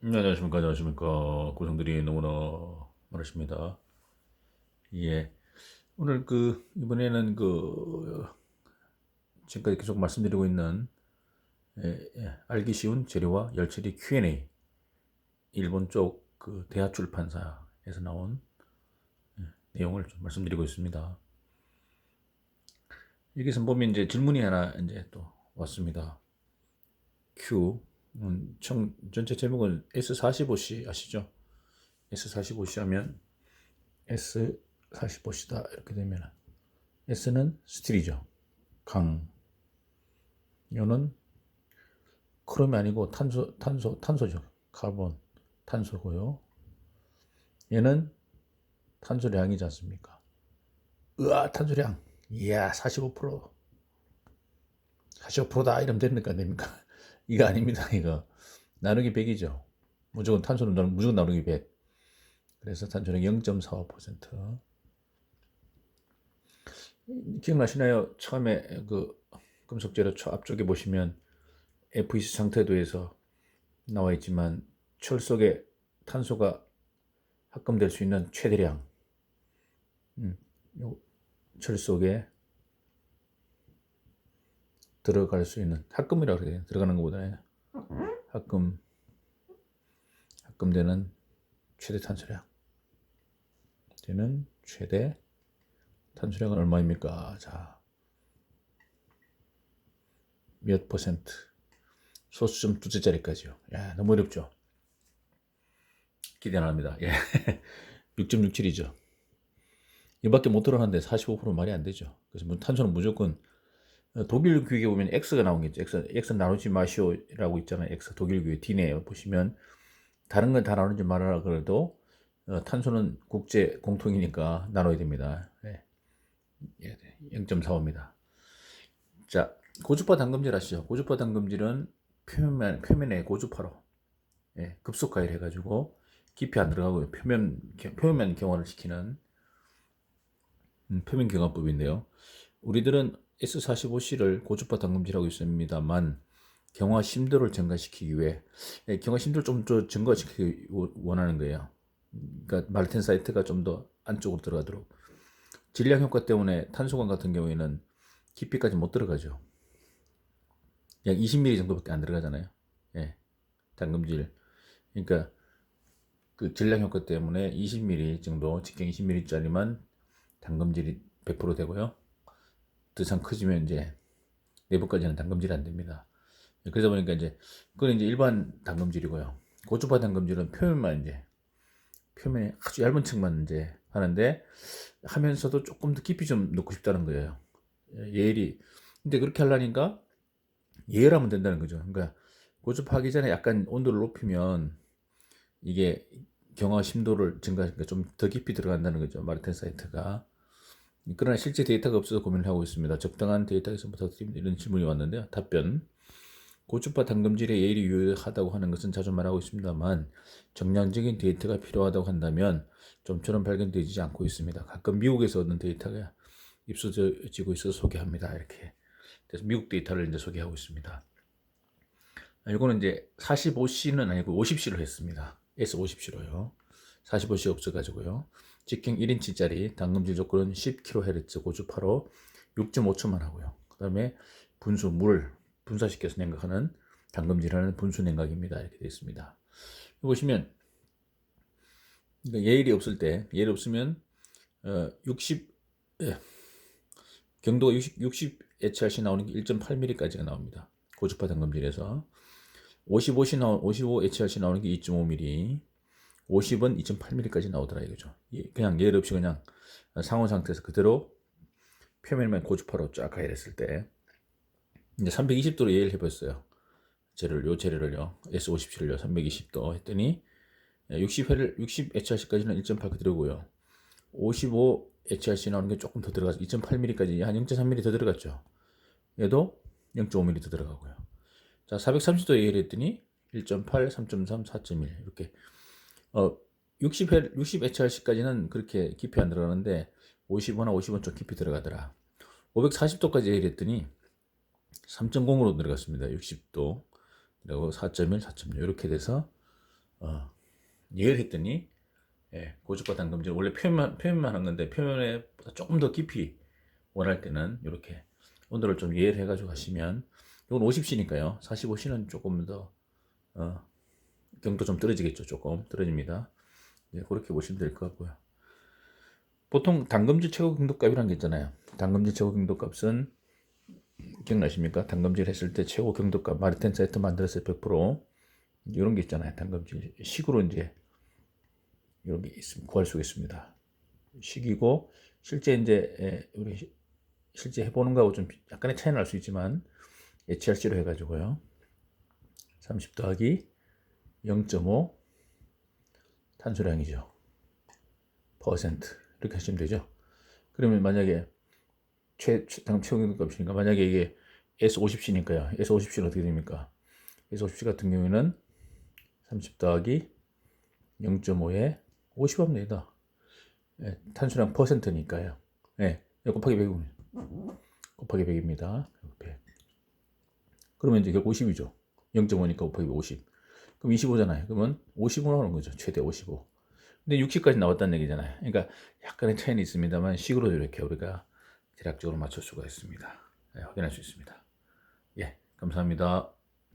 네, 안녕하십니까, 안녕하십니까. 고성들이 너무나 많으십니다. 예. 오늘 그, 이번에는 그, 지금까지 계속 말씀드리고 있는, 예, 예, 알기 쉬운 재료와 열처리 Q&A. 일본 쪽 그 대하 출판사에서 나온 예, 내용을 좀 말씀드리고 있습니다. 여기서 보면 이제 질문이 하나 이제 또 왔습니다. Q. 음, 총, 전체 제목은 S45C 아시죠? S45C 하면 S45C다 이렇게 되면 S는 스틸이죠. 강. 요는 크롬이 아니고 탄소, 탄소, 탄소죠. 카본, 탄소고요. 얘는 탄소량이지 않습니까? 으아, 탄소량. 이야, 45%. 45%다 이러면 됩니까? 안 됩니까? 이거 아닙니다. 이거 나누기 100이죠. 무조건 탄소는 무조건 나누기 100. 그래서 탄소는 0.45%. 기억나시나요? 처음에 그 금속재료 초 앞쪽에 보시면 FEC 상태도에서 나와 있지만 철 속에 탄소가 합금될 수 있는 최대량. 음, 철 속에 들어갈 수 있는 합금이라고 그래요. 들어가는 것보다는 합금 합금되는 최대 탄소량. 되는 최대 탄소량은 얼마입니까? 자, 몇 퍼센트? 소수점 두째 자리까지요. 야, 너무 어렵죠? 기대 안 합니다. 예. 6.67이죠. 이밖에 못 들어가는데 45% 말이 안 되죠. 그래서 탄소는 무조건 독일 규격에 보면 X가 나오겠죠. X, X 나누지 마시오라고 있잖아요. X 독일 규격 D네요. 보시면 다른 건 다 나누지 말아라 그래도 어, 탄소는 국제 공통이니까 나눠야 됩니다. 네. 0.45입니다. 자, 고주파 담금질 아시죠? 고주파 담금질은 표면, 표면에 고주파로 예, 급속가열 해가지고 깊이 안 들어가고요. 표면, 표면 경화를 시키는 음, 표면 경화법인데요. 우리들은 S45C를 고주파 담금질하고 있습니다만 경화 심도를 증가시키기 위해 예, 경화 심도를 좀 더 증가시키기 원하는 거예요. 그러니까 말텐 사이트가 좀 더 안쪽으로 들어가도록 질량 효과 때문에 탄소관 같은 경우에는 깊이까지 못 들어가죠. 약 20mm 정도밖에 안 들어가잖아요. 예, 담금질. 그러니까 그 질량 효과 때문에 20mm 정도, 직경 20mm짜리만 담금질이 100% 되고요. 더 이상 커지면 이제 내부까지는 담금질이 안 됩니다. 그러다 보니까 이제 그건 이제 일반 담금질이고요. 고주파 담금질은 표면만 이제 표면에 아주 얇은 층만 이제 하는데 하면서도 조금 더 깊이 좀 넣고 싶다는 거예요. 예열이 근데 그렇게 하려니까 예열하면 된다는 거죠. 그러니까 고주파하기 전에 약간 온도를 높이면 이게 경화 심도를 증가하니까 좀 더 깊이 들어간다는 거죠. 마르텐 사이트가. 그러나 실제 데이터가 없어서 고민을 하고 있습니다. 적당한 데이터에서 부탁드립니다. 이런 질문이 왔는데요. 답변. 고주파 담금질의 예율이 유효하다고 하는 것은 자주 말하고 있습니다만 정량적인 데이터가 필요하다고 한다면 좀처럼 발견되지 않고 있습니다. 가끔 미국에서 얻는 데이터가 입수되고 있어서 소개합니다. 이렇게. 그래서 미국 데이터를 이제 소개하고 있습니다. 이거는 이제 45C는 아니고 50C로 했습니다. S50C로요. 45C 없어가지고요. 직경 1인치짜리 당금질 조건은 10kHz 고주파로 6.5초만 하고요. 그 다음에 분수 물 분사시켜서 냉각하는 당금질하는 분수 냉각입니다. 이렇게 되어 있습니다. 보시면 그러니까 예일이 없을 때 예일 없으면 어, 60 예, 경도가 60, 60 HRC 나오는 게 1.8mm까지가 나옵니다. 고주파 당금질에서 55C 나오 55 HRC 나오는 게 2.5mm 50은 2.8mm까지 나오더라 이거죠. 그냥 예를 없이 그냥 상온 상태에서 그대로 표면만 고주파로 쫙 가열했을 때 이제 320도로 예를 해봤어요. 재료를 요 재료를요 S57을요 320도 했더니 60회를 60 HRC까지는 1.8 그대로고요. 55 HRC 나오는 게 조금 더 들어가서 2.8mm까지 한 0.3mm 더 들어갔죠. 얘도 0.5mm 더 들어가고요. 자 430도 예를 했더니 1.8, 3.3, 4.1 이렇게 어, 60회, 60HRC까지는 그렇게 깊이 안 들어가는데 50원나 50원 좀 깊이 들어가더라. 540도까지 일했더니 3.0으로 들어갔습니다. 60도. 그리고 4.1, 4.6 이렇게 돼서 어, 예열했더니 예, 고주파 당금질 원래 표현만 표현만 한 건데 표현에 조금 더 깊이 원할 때는 이렇게 온도를 좀 예열해 가지고 하시면 이건 50C니까요. 45C는 조금 더 어, 경도 좀 떨어지겠죠. 조금 떨어집니다. 네, 그렇게 보시면 될 것 같고요. 보통 당금질 최고 경도값이라는 게 있잖아요. 당금질 최고 경도값은 기억나십니까? 당금질 했을 때 최고 경도값 마르텐 세트 만들었을 때 100% 이런 게 있잖아요. 당금질 식으로 이제 이런 게 있으면 구할 수가 있습니다. 식이고 실제 이제 에, 우리 시- 실제 해보는 거하고 좀 약간의 차이는 날수 있지만 HRC로 해가지고요. 30 더하기 0.5 탄소량이죠. 퍼센트 이렇게 하시면 되죠. 그러면 만약에 최, 최 당금 최고 값이니까 만약에 이게 S50C니까요. S50C는 어떻게 됩니까? S50C 같은 경우에는 30 더하기 0.5에 50합니다. 예, 탄수량 퍼센트니까요. 예, 이거 곱하기 100입니다. 곱하기 100입니다. 100. 그러면 이제 결국 50이죠. 0.5니까 곱하기 50. 그럼 25잖아요. 그러면 50으로 나오는 거죠. 최대 55. 근데 60까지 나왔다는 얘기잖아요. 그러니까 약간의 차이는 있습니다만 식으로 이렇게 우리가 대략적으로 맞출 수가 있습니다. 예, 확인할 수 있습니다. 예, 감사합니다.